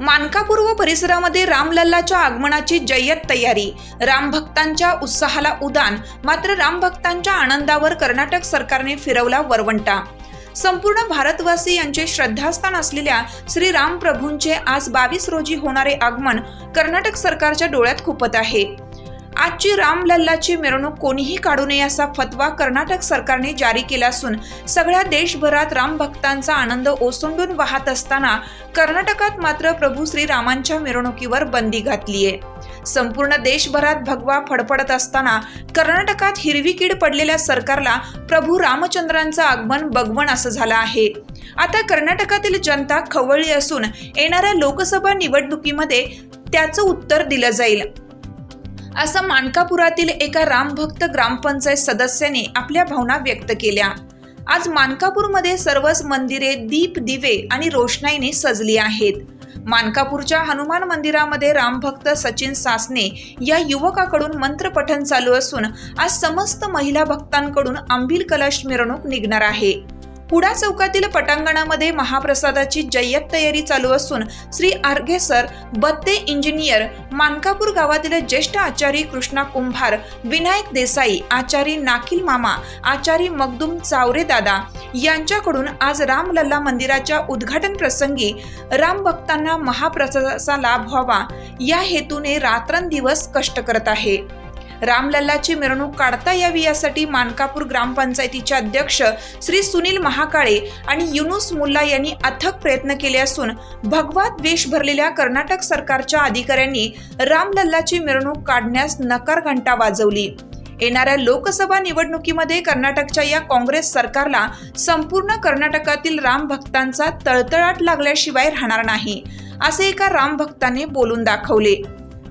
मानकापूर व परिसरामध्ये रामलल्लाच्या आगमनाची जय्यत तयारी. रामभक्तांच्या उत्साहाला उदान. मात्र रामभक्तांच्या आनंदावर कर्नाटक सरकारने फिरवला वरवंटा. संपूर्ण भारतवासी यांचे श्रद्धास्थान असलेल्या श्री राम प्रभूंचे आज बावीस रोजी होणारे आगमन कर्नाटक सरकारच्या डोळ्यात खुपत आहे. आजची रामलल्लाची मिरवणूक कोणीही काढू नये असा फतवा कर्नाटक सरकारने जारी केला असून सगळ्या देशभरात रामभक्तांचा आनंद ओसंडून वाहत असताना कर्नाटकात मात्र प्रभू श्रीरामांच्या मिरवणुकीवर बंदी घातलीय. संपूर्ण देशभरात भगवा फडफडत असताना कर्नाटकात हिरवी कीड पडलेल्या सरकारला प्रभू रामचंद्रांचं आगमन बगवण असं झालं आहे. आता कर्नाटकातील जनता खवळली असून येणाऱ्या लोकसभा निवडणुकीमध्ये त्याचं उत्तर दिलं जाईल. असं मानकापुरातील एका रामभक्त ग्रामपंचायत सदस्याने आपल्या भावना व्यक्त केल्या. आज मानकापूरमध्ये सर्वच मंदिरे दीप दिवे आणि रोषणाईने सजली आहेत. मानकापूरच्या हनुमान मंदिरामध्ये रामभक्त सचिन सासने या युवकाकडून मंत्रपठन चालू असून आज समस्त महिला भक्तांकडून आंबील कलश मिरवणूक निघणार आहे. पुढा चौकातील पटांगणामध्ये महाप्रसादाची जय्यत तयारी चालू असून श्री आर्घेसर बत्ते इंजिनियर मानकापूर गावातील ज्येष्ठ आचारी कृष्णा कुंभार विनायक देसाई आचारी नाकिल मामा आचारी मगदुम चावरे दादा यांच्याकडून आज रामलल्ला मंदिराच्या उद्घाटन प्रसंगी राम भक्तांना महाप्रसादाचा लाभ व्हावा. या हेतूने रात्रंदिवस कष्ट करत आहे. रामलल्लाची मिरवणूक काढता यावी यासाठी मानकापूर ग्रामपंचायतीचे अध्यक्ष श्री सुनील महाकाळे आणि युनुस मुल्ला यांनी अथक प्रयत्न केले असून भगवा द्वेष भरलेल्या कर्नाटक सरकारच्या अधिकाऱ्यांनी रामलल्लाची मिरवणूक काढण्यास नकार घंटा वाजवली. येणाऱ्या लोकसभा निवडणुकीमध्ये कर्नाटकच्या या काँग्रेस सरकारला संपूर्ण कर्नाटकातील राम भक्तांचा तळतळाट लागल्याशिवाय राहणार नाही असे एका राम भक्ताने बोलून दाखवले.